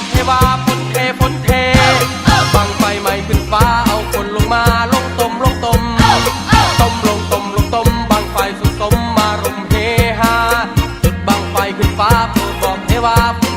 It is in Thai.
อกเทวาฝนเทฝนเทบังไฟไหม้ขึ้นฟ้าเอาคนลงมาลงตมลงตมตมลงตมลงตมบังไฟสุดสมมารุมเฮฮาจุดบังไฟขึ้นฟ้าโปรดบอกเทวาฝน